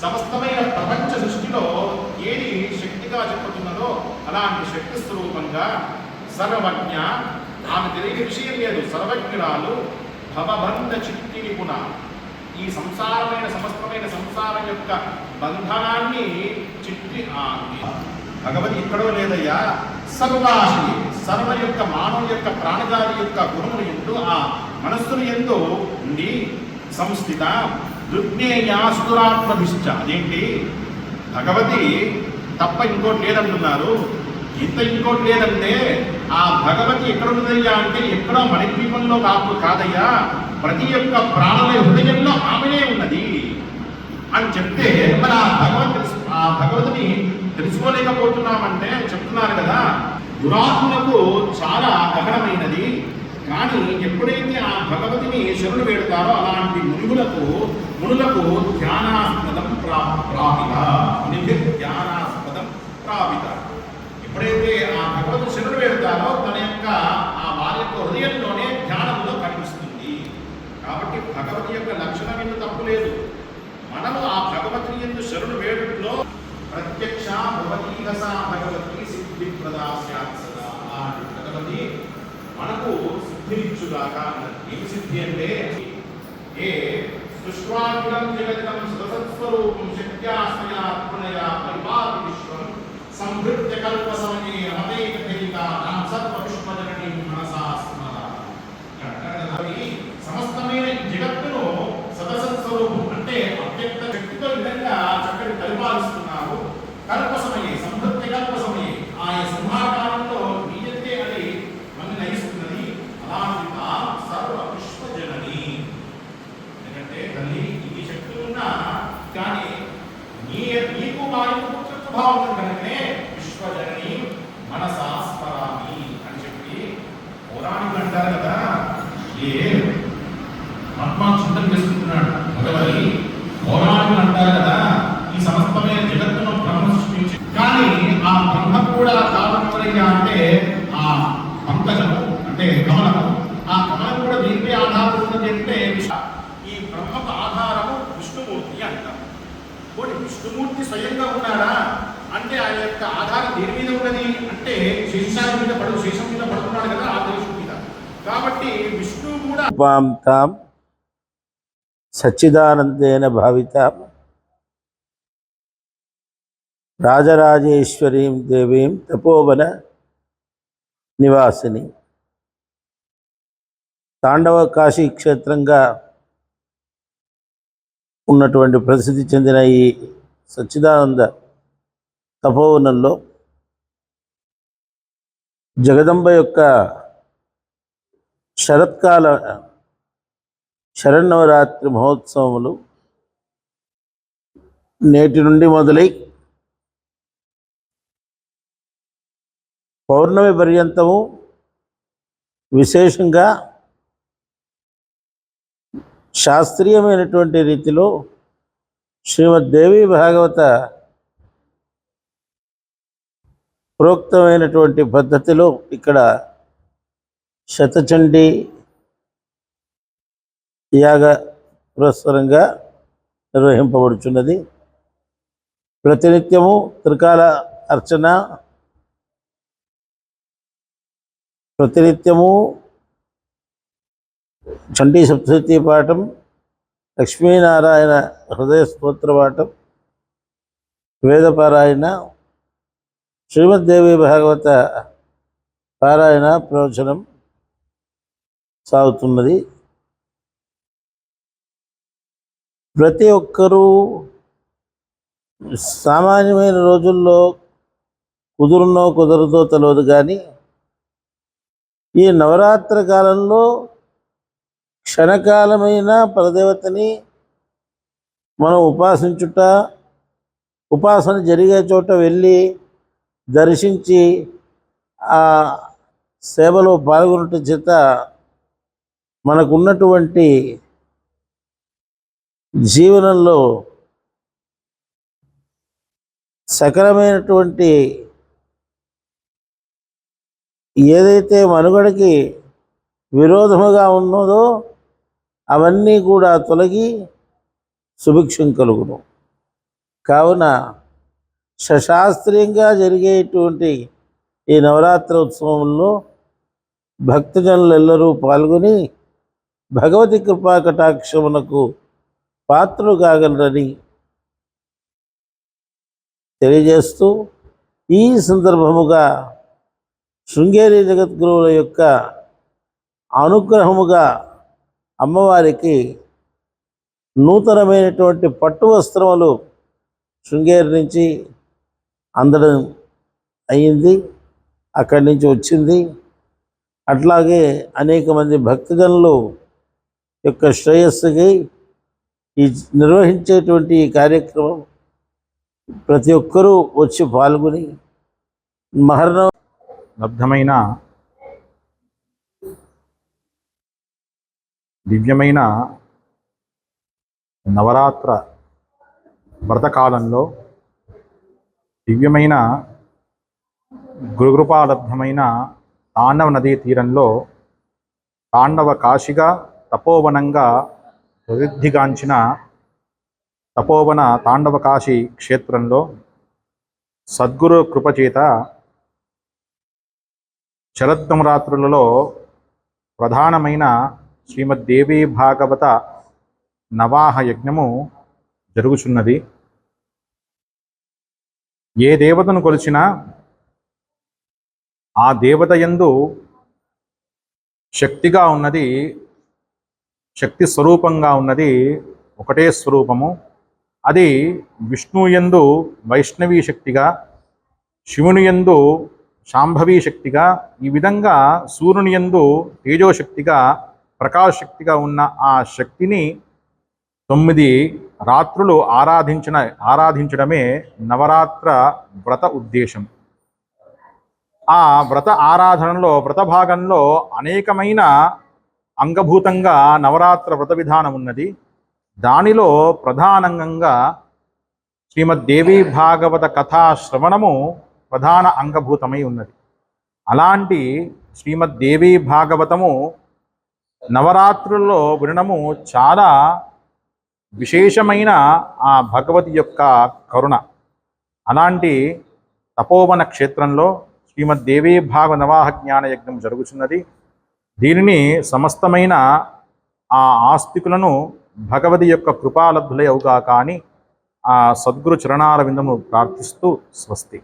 సమస్తమైన ప్రపంచ దృష్టిలో ఏది శక్తిగా చెప్పుతున్నదో అలాంటి శక్తి స్వరూపంగా సర్వజ్ఞ ఆమె తెలియని విషయం లేదు. సర్వజ్ఞురాలు భవబంధ చిత్తి నిపుణ. ఈ సంసారమైన సమస్తమైన సంసారం యొక్క బంధనాన్ని చిట్టి ఆ భగవతి ఇక్కడో లేదయ్యా. సర్వాశి సర్వ యొక్క మానవ యొక్క ప్రాణజాతి యొక్క గుణములు ఎందు ఆ మనస్సును ఎందు ఉండి సంస్థిత దుర్జ్ఞేయాస్తురాత్మభిష్ట అదేంటి? భగవతి తప్ప ఇంకోటి లేదంటున్నారు. ఇంత ఇంకోటి లేదంటే ఆ భగవతి ఎక్కడ ఉన్నదయ్యా అంటే ఎక్కడో మణిద్వీపంలో కాపు కాదయ్యా. ప్రతి యొక్క ప్రాణుల హృదయంలో ఆమెనే ఉన్నది. అని చెప్తే మరి ఆ భగవత్ ఆ భగవతిని తెలుసుకోలేకపోతున్నామంటే చెప్తున్నారు కదా. దురాత్మకు చాలా గహనమైనది కానీ ఎప్పుడైతే ఆ భగవతిని శరణు వేడతారో అలాంటి మునుగులకు మునులకు ధ్యానాస్పదం ప్రా ప్రాపిత दृष्ट्वाखिलं जगतं सदसत्स्वरूपं शक्यास्मया आत्मनया परिपाति विश्वं सम्भृत्य कल्पसमये हतैक నీకు మాకు పుత్రత్వ భావం కనుకనే విశ్వజనని మనసా స్మరామి అని చెప్పి పౌరాణికులు అంటారు కదా. ఏ? ఆత్మా చింతన చేసుకుంటున్నాడు భగవతి పౌరాణికులు అంటారు కదా ఈ సమస్తమైన జగత్తును బ్రహ్మ సృష్టించి కానీ ఆ బ్రహ్మ కూడా కారణమయ్యా అంటే ఆ పంకజము అంటే కమలము. ఆ కమలం కూడా దీనిపై ఆధారపడుతుంది అంటే ఈ బ్రహ్మకు ఆధారము విష్ణుమూర్తి అంటారు. పోనీ విష్ణుమూర్తి స్వయంగా ఉన్నాడా? అంటే ఆయన యొక్క ఆధారం దేని మీద ఉన్నది? అంటే శేషాల మీద పడు శేషం మీద పడుతున్నాడు కదా ఆ దేశం మీద. కాబట్టి విష్ణు కూడా రూపాం సచ్చిదానందేన భావిత రాజరాజేశ్వరీం దేవీం తపోవన నివాసిని. తాండవ కాశీ క్షేత్రంగా ఉన్నటువంటి ప్రసిద్ధి చెందిన ఈ సచ్చిదానంద తపోవనంలో జగదంబ యొక్క శరత్కాల శరన్నవరాత్రి మహోత్సవములు నేటి నుండి మొదలై పౌర్ణమి పర్యంతము విశేషంగా శాస్త్రీయమైనటువంటి రీతిలో శ్రీమద్దేవి భాగవత ప్రోక్తమైనటువంటి పద్ధతిలో ఇక్కడ శతచండీ యాగ పురస్సరంగా నిర్వహింపబడుచున్నది. ప్రతినిత్యము త్రికాల అర్చన ప్రతినిత్యము చండీ సప్తశతి పాఠం లక్ష్మీనారాయణ హృదయ స్తోత్ర పాఠం వేదపారాయణ శ్రీమద్దేవి భాగవత పారాయణ ప్రవచనం సాగుతున్నది. ప్రతి ఒక్కరూ సామాన్యమైన రోజుల్లో కుదురునో కుదరదో తెలియదు కానీ ఈ నవరాత్రి కాలంలో క్షణకాలమైన పరదేవతని మనం ఉపాసించుట ఉపాసన జరిగే చోట వెళ్ళి దర్శించి ఆ సేవలో పాల్గొనటం చేత మనకున్నటువంటి జీవనంలో సకలమైనటువంటి ఏదైతే మనుగడకి విరోధముగా ఉన్నదో అవన్నీ కూడా తొలగి సుభిక్షం కలుగును. కావున సశాస్త్రీయంగా జరిగేటువంటి ఈ నవరాత్రి ఉత్సవంలో భక్తజనులెల్లరూ పాల్గొని భగవతి కృపా కటాక్షమునకు పాత్రలు కాగలరని తెలియజేస్తూ ఈ సందర్భముగా శృంగేరి జగద్గురువుల యొక్క అనుగ్రహముగా అమ్మవారికి నూతనమైనటువంటి పట్టు వస్త్రములు శృంగేరి నుంచి అందడం అయింది అక్కడి నుంచి వచ్చింది. అట్లాగే అనేక మంది భక్తజనులు యొక్క శ్రేయస్సుకి ఈ నిర్వహించేటువంటి ఈ కార్యక్రమం ప్రతి ఒక్కరూ వచ్చి పాల్గొని మహర్ణ లబ్ధమైన దివ్యమైన నవరాత్ర వ్రతకాలంలో దివ్యమైన గురుకృపాలబ్ధమైన తాండవ నదీ తీరంలో తాండవ కాశిగా తపోవనంగా ప్రసిద్ధిగాంచిన తపోవన తాండవ కాశీ క్షేత్రంలో సద్గురు కృపచేత శరద్నవరాత్రులలో ప్రధానమైన శ్రీమద్దేవీ భాగవత నవాహ యజ్ఞము జరుగుచున్నది. ఏ దేవతను కొలిచినా ఆ దేవత యందు శక్తిగా ఉన్నది శక్తి స్వరూపంగా ఉన్నది ఒకటే స్వరూపము. అది విష్ణు యందు వైష్ణవీ శక్తిగా శివుని యందు శాంభవీ శక్తిగా ఈ విధంగా సూర్యుని యందు తేజోశక్తిగా ప్రకాశక్తిగా ఉన్న ఆ శక్తిని తొమ్మిది రాత్రులు ఆరాధించిన ఆరాధించడమే నవరాత్ర వ్రత ఉద్దేశం. ఆ వ్రత ఆరాధనలో వ్రత భాగంలో అనేకమైన అంగభూతంగా నవరాత్ర వ్రత విధానం ఉన్నది. దానిలో ప్రధానంగా శ్రీమద్ దేవీ భాగవత కథా శ్రవణము ప్రధాన అంగభూతమై ఉన్నది. అలాంటి శ్రీమద్ దేవీ భాగవతము నవరాత్రుల్లో వినడము చాలా విశేషమైన ఆ భగవతి యొక్క కరుణ. అలాంటి తపోవన క్షేత్రంలో శ్రీమద్దేవీ భాగ నవాహ జ్ఞాన యజ్ఞం జరుగుతున్నది దీనిని సమస్తమైన ఆ ఆస్తికులను భగవతి యొక్క కృపాలబ్ధులై అవుగాక అని ఆ సద్గురు చరణాల విందము ప్రార్థిస్తూ స్వస్తి.